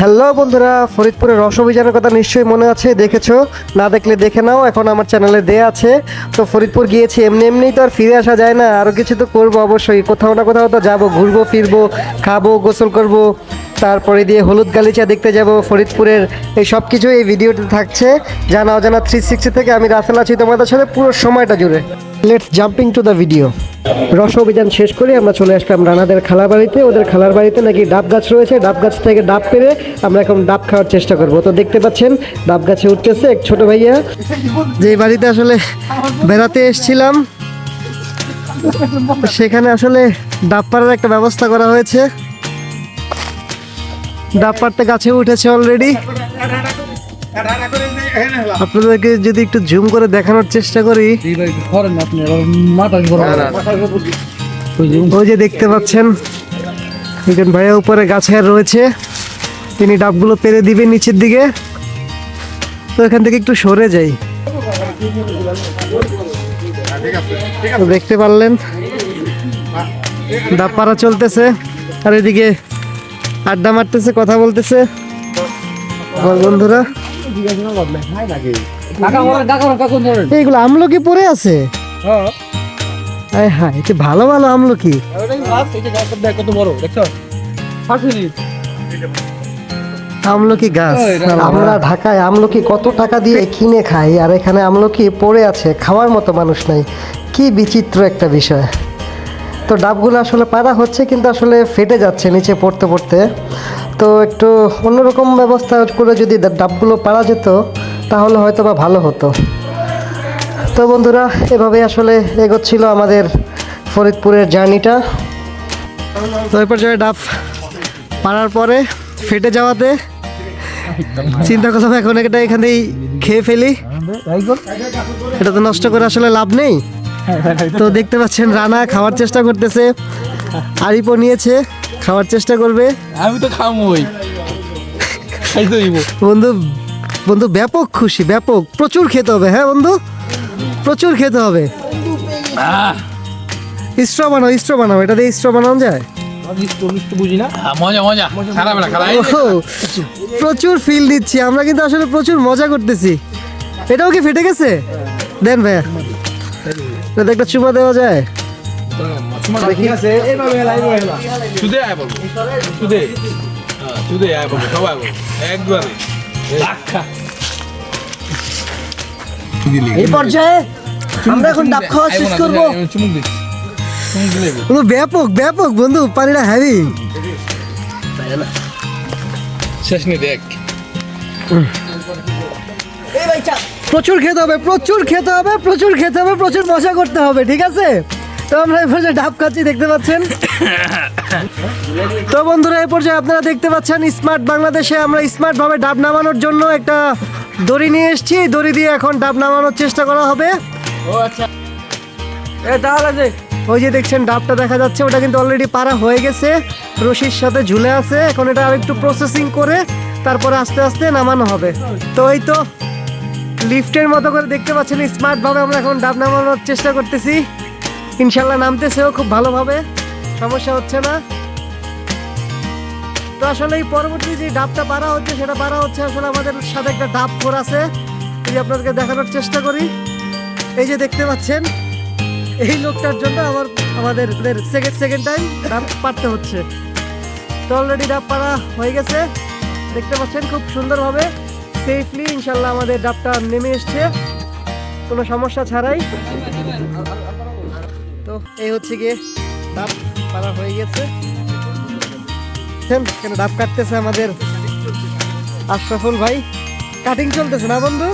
Hello বন্ধুরা, ফরিদপুরের রস অভিযানের কথা নিশ্চয়ই মনে আছে, দেখেছ? না দেখলে দেখে নাও, এখন আমার চ্যানেলে দেয়া আছে। তো ফরিদপুর গিয়েছি, এমনি এমনিই তো আর ফিরে আসা যায় না আরও কিছু তো করব অবশ্যই। কোথাও না কোথাও তো যাব, ঘুরবো, ফিরবো, খাব, গোসল করব, তারপরে দিয়ে হলুদ গালিচা দেখতে যাব, ফরিদপুরের এই সব কিছু এই ভিডিওতে থাকছে। জানা অজানা থ্রি সিক্সটি থেকে আমি রাসেল আছি, তোমাদের সাথে পুরো সময়টা জুড়ে। Let's jumping to the video রস অভিযান শেষ করে আমরা চলে আসলাম রানাদের খালার বাড়িতে। ওদের খালার বাড়িতে নাকি ডাব গাছ রয়েছে। ডাব গাছ থেকে ডাব পেরে আমরা এখন ডাব খাওয়ার চেষ্টা করব। তো দেখতে পাচ্ছেন, ডাব গাছে উঠতেছে এক ছোট ভাইয়া। যে বাড়িতে আসলে বেড়াতে এসেছিলাম, সেখানে আসলে ডাব পাড়ার একটা ব্যবস্থা করা হয়েছে। ডাব পাড়তে গাছে উঠেছে অলরেডি আপনাদেরকে যদি একটু জুম করে দেখানোর চেষ্টা করি। ওই যে দেখতে পাচ্ছেন একজন ভাইয়া উপরে গাছে আর রয়েছে। তিনি ডাবগুলো পেরে দিবেন নিচের দিকে। তো এখান থেকে একটু সরে যাই। দেখতে পারলেন? ডাব পাড়া চলতেছে। আর এদিকে আড্ডা মারতেছে কথা বলতেছে। আমার বন্ধুরা। এইগুলো আমলকি পড়ে আছে? হ্যাঁ। ভালো ভালো আমলকি। কত বড় দেখছ? আমলকি গাছ। আমরা ঢাকায় আমলকি কত টাকা দিয়ে কিনে খাই আর এখানে আমলকি পড়ে আছে খাওয়ার মতো মানুষ নাই। কি বিচিত্র একটা বিষয়। তো ডাবগুলো আসলে পাড়া হচ্ছে কিন্তু আসলে ফেটে যাচ্ছে নিচে পড়তে পড়তে। তো একটু অন্যরকম ব্যবস্থা করে যদি ডাবগুলো পাড়া যেত, তাহলে হয়তো বা ভালো হতো। তো বন্ধুরা এভাবে আসলে এগোচ্ছিল আমাদের ফরিদপুরের জার্নিটা। তো এরপর পর্যায়ে ডাব পাড়ার পরে ফেটে যাওয়াতে চিন্তা করলাম, এখন এটা এখানেই খেয়ে ফেলি। এটা তো নষ্ট করে আসলে লাভ নেই। তো দেখতে পাচ্ছেন, রানা খাওয়ার চেষ্টা করতেছে। আরিপো নিয়েছে খাওয়ার চেষ্টা করবে। আমি তো খামই। বন্ধু বন্ধু ব্যাপক খুশি ব্যাপক। প্রচুর খেতে হবে হ্যাঁ বন্ধু? প্রচুর খেতে হবে। স্ট্র বানাও স্ট্র বানাও এটা দিয়ে স্ট্র বানানো যায়? প্রচুর ফিল দিচ্ছি আমরা কিন্তু আসলে প্রচুর মজা করতেছি। এটাও কি ফেটে গেছে? দেন ভাইয়া। এটা একটা চুপা দেওয়া যায়। ঠিক আছে এইভাবে হেলা হেলা সুদে আয় বলব সুদে। হ্যাঁ, সুদে আয় বলব সবাই বলব একবারে লাখা এই পর্যায়ে আমরা এখন ডাব খাওয়া শেষ করব। বন্ধু ব্যাপক ব্যাপক বন্ধু পানিটা হ্যাভি শেষ নেই দেখ। প্রচুর খেতে হবে প্রচুর খেতে হবে প্রচুর খেতে হবে প্রচুর মজা করতে হবে ঠিক আছে? তো আমরা এই পর্যায়ে ডাব খাচ্ছি দেখতে পাচ্ছেন? তো বন্ধুরা এই পর্যায়ে আপনারা দেখতে পাচ্ছেন স্মার্ট বাংলাদেশে আমরা স্মার্ট ভাবে ডাব নামানোর জন্য একটা দড়ি নিয়ে এসেছি। দড়ি দিয়ে এখন ডাব নামানোর চেষ্টা করা হবে। এ তাহলে যে ওই যে দেখছেন ডাবটা দেখা যাচ্ছে ওটা কিন্তু অলরেডি পারা হয়ে গেছে। রশির সাথে ঝুলে আছে। এখন এটা আরেকটু প্রসেসিং করে তারপরে আস্তে আস্তে নামানো হবে। তো এই তো লিফটের মতো করে দেখতে পাচ্ছেন স্মার্ট ভাবে আমরা এখন ডাব নামানোর চেষ্টা করতেছি। ইনশাল্লাহ নামতেছেও খুব ভালোভাবে, সমস্যা হচ্ছে না। তো আসলে এই পরবর্তী যে ডাবটা পারা হচ্ছে, সেটা পারা হচ্ছে আসলে আমাদের সাথে একটা ডাব ফোর আছে, এই আপনাদেরকে দেখানোর চেষ্টা করি। এই যে দেখতে পাচ্ছেন, এই লোকটার জন্য আমার, আমাদের সেকেন্ড সেকেন্ড টাইম ডাব পারতে হচ্ছে। তো অলরেডি ডাব পাড়া হয়ে গেছে, দেখতে পাচ্ছেন খুব সুন্দরভাবে সেফলি ইনশাল্লাহ আমাদের ডাবটা নেমে এসছে, কোনো সমস্যা ছাড়াই। তো এই হচ্ছে গিয়ে ডাব পাড়া হয়ে গেছে। এখানে ডাব কাটতেছে আমাদের আশরাফুল ভাই? কাটিং চলতেছে না বন্ধু?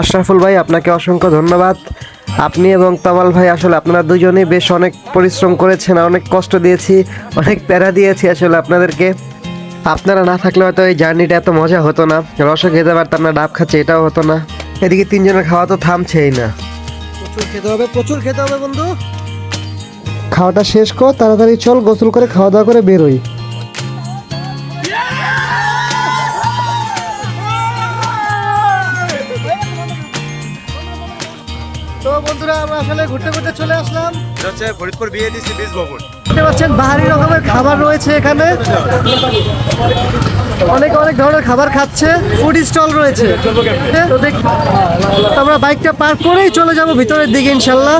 আশরাফুল ভাই, আপনাকে অসংখ্য ধন্যবাদ। আপনি এবং তামাল ভাই, আসলে আপনারা দুজনেই বেশ অনেক পরিশ্রম করেছেন, অনেক কষ্ট দিয়েছি, অনেক প্যারা দিয়েছি আসলে আপনাদেরকে। আপনারা না থাকলে হয়তো এই জার্নিটা এত মজা হতো না। রসও খেতে পারতাম না, ডাব খাচ্ছে, এটাও হতো না। এদিকে তিনজনের খাওয়া তো থামছেই না। প্রচুর খেতে হবে প্রচুর খেতে হবে বন্ধু। খাওয়াটা শেষ কর, তাড়াতাড়ি চল, গোসল করে খাওয়া দাওয়া করে বেরোই। আমরা আসলে ঘুরতে ঘুরতে চলে আসলাম। এটা হচ্ছে ফরিদপুর বিএডিসি বীজ ভবন। দেখতে পাচ্ছেন বাহারি রকমের খাবার রয়েছে এখানে। অনেক অনেক ধরনের খাবার খাচ্ছে ফুড স্টল রয়েছে। তো দেখ আমরা বাইকটা পার্ক করেই চলে যাব ভিতরের দিকে ইনশাল্লাহ।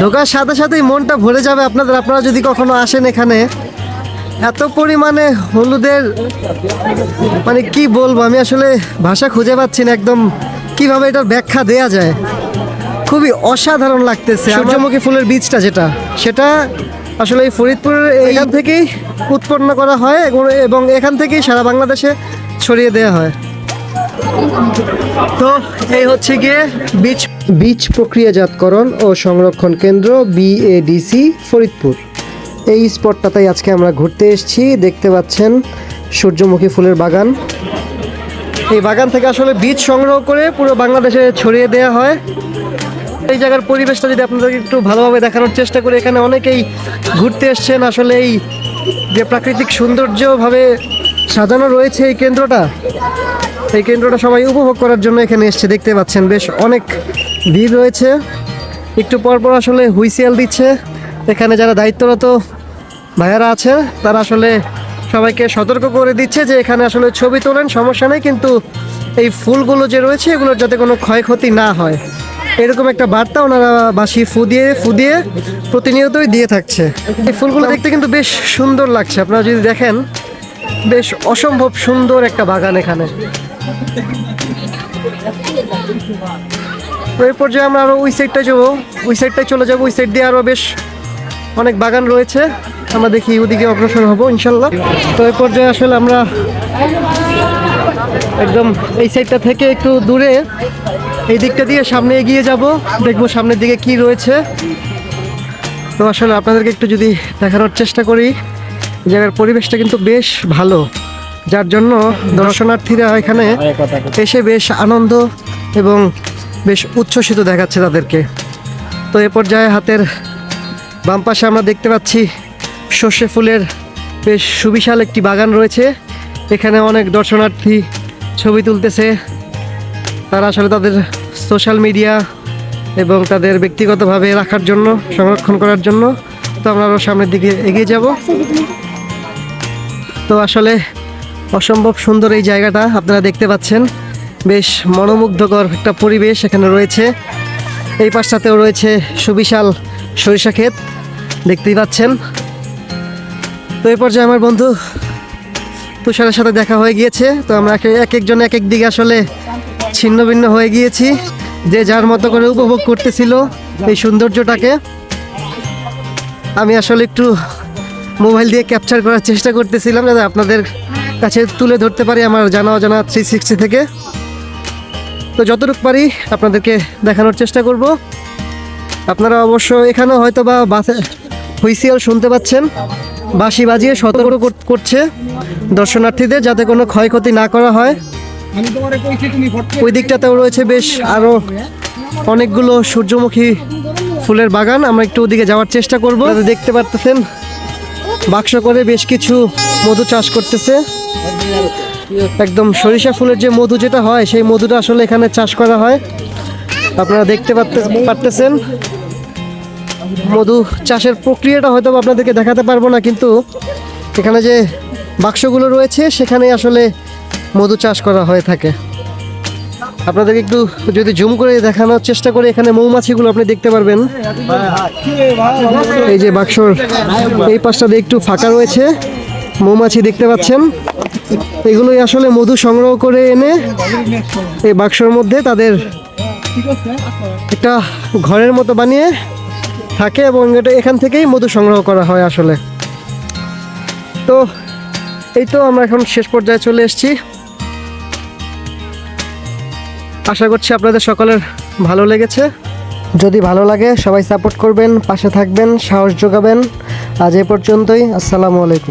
ঢোকার সাথে সাথেই মনটা ভরে যাবে আপনাদের। আপনারা যদি কখনো আসেন এখানে এত পরিমাণে হলুদের মানে কি বলব আমি আসলে ভাষা খুঁজে পাচ্ছি না একদম কীভাবে এটার ব্যাখ্যা দেয়া যায়। খুবই অসাধারণ লাগতেছে। সূর্যমুখী ফুলের বীজটা যেটা সেটা আসলে এই ফরিদপুরের এখান থেকেই উৎপন্ন করা হয় এবং- এখান থেকেই সারা বাংলাদেশে ছড়িয়ে দেওয়া হয়। তো এই হচ্ছে গিয়ে বীজ বীজ প্রক্রিয়াজাতকরণ ও সংরক্ষণ কেন্দ্র বিএডিসি ফরিদপুর। এই স্পটটাতেই আজকে আমরা ঘুরতে এসেছি। দেখতে পাচ্ছেন সূর্যমুখী ফুলের বাগান। এই বাগান থেকে আসলে বীজ সংগ্রহ করে পুরো বাংলাদেশে ছড়িয়ে দেওয়া হয়। এই জায়গার পরিবেশটা যদি আপনাদেরকে একটু ভালোভাবে দেখানোর চেষ্টা করি, এখানে অনেকেই ঘুরতে এসছেন। আসলে এই যে প্রাকৃতিক সৌন্দর্যভাবে সাজানো রয়েছে এই কেন্দ্রটা এই কেন্দ্রটা সবাই উপভোগ করার জন্য এখানে এসছে, দেখতে পাচ্ছেন বেশ অনেক ভিড় রয়েছে। একটু পর পর আসলে হুইসেল দিচ্ছে। এখানে যারা দায়িত্বরত ভাইয়ারা আছে তারা আসলে সবাইকে সতর্ক করে দিচ্ছে যে এখানে আসলে ছবি তোলেন, সমস্যা নেই, কিন্তু এই ফুলগুলো যে রয়েছে, এগুলোর যাতে কোনো ক্ষয়ক্ষতি না হয়। এরকম একটা বার্তা ওনারা বাসি ফু দিয়ে ফু দিয়ে প্রতিনিয়তই দিয়ে থাকছে। এই ফুলগুলো দেখতে কিন্তু বেশ সুন্দর লাগছে। আপনারা যদি দেখেন, বেশ অসম্ভব সুন্দর একটা বাগান এখানে। তো এই পর্যায়ে আমরা আরও ওই সাইডটায় যাব। ওই সাইডটায় চলে যাব। ওই সাইড দিয়ে আরও বেশ অনেক বাগান রয়েছে। আমরা দেখি ওদিকে অগ্রসর হব, ইনশাল্লাহ। তো এই পর্যায়ে আসলে আমরা একদম এই সাইডটা থেকে একটু দূরে। এই দিকটা দিয়ে সামনে এগিয়ে যাব। দেখব সামনের দিকে কি রয়েছে। তো আসলে আপনাদেরকে একটু যদি দেখানোর চেষ্টা করি জায়গার পরিবেশটা কিন্তু বেশ ভালো। যার জন্য দর্শনার্থীরা এখানে এসে বেশ আনন্দ এবং বেশ উচ্ছ্বসিত দেখাচ্ছে তাদেরকে। তো এ পর্যায়ে হাতের বাম পাশে আমরা দেখতে পাচ্ছি সর্ষে ফুলের বেশ সুবিশাল একটি বাগান রয়েছে। এখানে অনেক দর্শনার্থী ছবি তুলতেছে। তারা আসলে তাদের সোশ্যাল মিডিয়া এবং তাদের ব্যক্তিগতভাবে রাখার জন্য, সংরক্ষণ করার জন্য। তো আমরা আরও সামনের দিকে এগিয়ে যাব। তো আসলে অসম্ভব সুন্দর এই জায়গাটা আপনারা দেখতে পাচ্ছেন। বেশ মনোমুগ্ধকর একটা পরিবেশ এখানে রয়েছে। এই পাশটাতেও রয়েছে সুবিশাল সরিষা ক্ষেত, দেখতেই পাচ্ছেন। তো এই পর্যায়ে আমার বন্ধু তুষারের সাথে দেখা হয়ে গিয়েছে। তো আমরা এক এক একজন এক এক দিকে আসলে ছিন্ন ভিন্ন হয়ে গিয়েছি। যে যার মতো করে উপভোগ করতেছিল এই সৌন্দর্যটাকে। আমি আসলে একটু মোবাইল দিয়ে ক্যাপচার করার চেষ্টা করতেছিলাম যাতে আপনাদের কাছে তুলে ধরতে পারি আমার জানা অজানা থ্রি সিক্সটি থেকে। তো যতটুকু পারি আপনাদেরকে দেখানোর চেষ্টা করব। আপনারা অবশ্য এখানেও হয়তো বা বাসে হুইসিয়াল শুনতে পাচ্ছেন। বাঁশি বাজিয়ে সতর্ক করছে দর্শনার্থীদের যাতে কোনো ক্ষয়ক্ষতি না করা হয়। ওই দিকটাতেও রয়েছে বেশ আরও অনেকগুলো সূর্যমুখী ফুলের বাগান। আমরা একটু ওদিকে যাওয়ার চেষ্টা করব। দেখতে পারতেছেন, বাক্স করে বেশ কিছু মধু চাষ করতেছে। একদম সরিষা ফুলের যে মধু যেটা হয়, সেই মধুটা আসলে এখানে চাষ করা হয়। আপনারা দেখতে পারতে- পারতেছেন। মধু চাষের প্রক্রিয়াটা হয়তো আপনাদেরকে দেখাতে পারব না, কিন্তু এখানে যে বাক্সগুলো রয়েছে, সেখানে আসলে মধু চাষ করা হয়ে থাকে। আপনাদেরকে একটু যদি জুম করে দেখানোর চেষ্টা করে, এখানে মৌমাছিগুলো আপনি দেখতে পারবেন। এই যে বাক্সর এই পাশটা দিয়ে একটু ফাঁকা রয়েছে, মৌমাছি দেখতে পাচ্ছেন। এগুলোই আসলে মধু সংগ্রহ করে এনে এই বাক্সর মধ্যে তাদের একটা ঘরের মতো বানিয়ে থাকে এবং এটা এখান থেকেই মধু সংগ্রহ করা হয় আসলে। তো, এই তো আমরা এখন শেষ পর্যায়ে চলে এসেছি। আশা করছি আপনাদের সকলের ভালো লেগেছে। যদি ভালো লাগে, সবাই সাপোর্ট করবেন, পাশে থাকবেন, সাহস যোগাবেন। আজ এ পর্যন্তই, আসসালামু আলাইকুম।